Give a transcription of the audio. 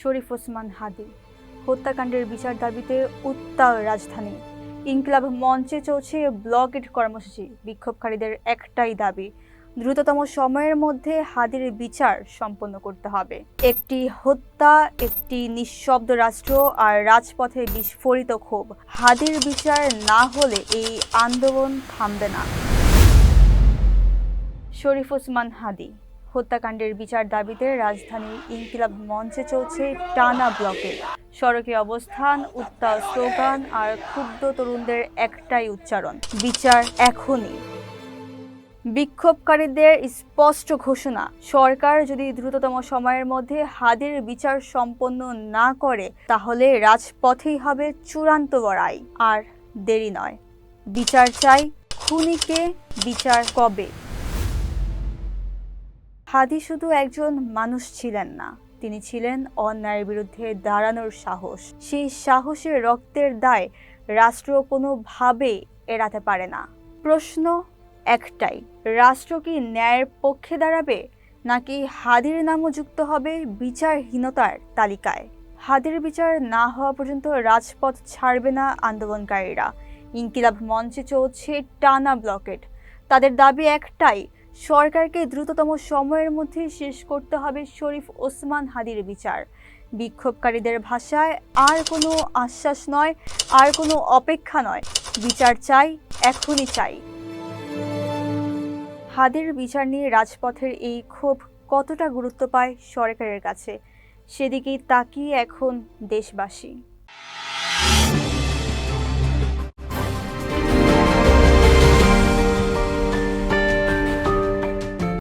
শরীফ ওসমান হাদি। হত্যাকাণ্ডের বিচার দাবিতে উত্তাল রাজধানী। ইনকলাব মঞ্চে চলছে ব্লকেট কর্মসূচি। বিক্ষোভকারীদের একটাই দাবি, দ্রুততম সময়ের মধ্যে হাদির বিচার সম্পন্ন করতে হবে। একটি হত্যা, একটি নিঃশব্দ রাষ্ট্র আর রাজপথে বিস্ফোরিত ক্ষোভ। হাদির বিচার না হলে এই আন্দোলন থামবে না। শরীফ ওসমান হাদি হত্যাকাণ্ডের বিচার দাবিতে রাজধানীর ইনকিলাব মঞ্চে চলছে টানা ব্লকে। সড়কে অবস্থান, উত্তাল স্লোগান আর ক্ষুব্ধ তরুণদের একটাই উচ্চারণ, বিচার এখনই। বিক্ষোভকারীদের স্পষ্ট ঘোষণা, সরকার যদি দ্রুততম সময়ের মধ্যে হাদির বিচার সম্পন্ন না করে, তাহলে রাজপথেই হবে চূড়ান্ত লড়াই। আর দেরি নয়। বিচার চাই খুনিকে, বিচার কবে? হাদি শুধু একজন মানুষ ছিলেন না, তিনি ছিলেন অন্যায়ের বিরুদ্ধে দাঁড়ানোর সাহস। সেই সাহসের রক্তের দায় রাষ্ট্র কোনোভাবে এড়াতে পারে না। প্রশ্ন একটাই, রাষ্ট্র কি ন্যায়ের পক্ষে দাঁড়াবে, নাকি হাদির নামও যুক্ত হবে বিচারহীনতার তালিকায়? হাদির বিচার না হওয়া পর্যন্ত রাজপথ ছাড়বে না আন্দোলনকারীরা। ইনকিলাব মঞ্চে চলছে টানা ব্লকেট। তাদের দাবি একটাই সরকারকে দ্রুততম সময়ের মধ্যে শেষ করতে হবে শরীফ ওসমান হাদির বিচার। বিক্ষোভকারীদের ভাষায় আর কোনো আশ্বাস নয়, আর কোনো অপেক্ষা নয়। বিচার চাই, এখনই চাই। হাদির বিচার নিয়ে রাজপথের এই ক্ষোভ কতটা গুরুত্ব পায় সরকারের কাছে, সেদিকেই তাকিয়ে এখন দেশবাসী।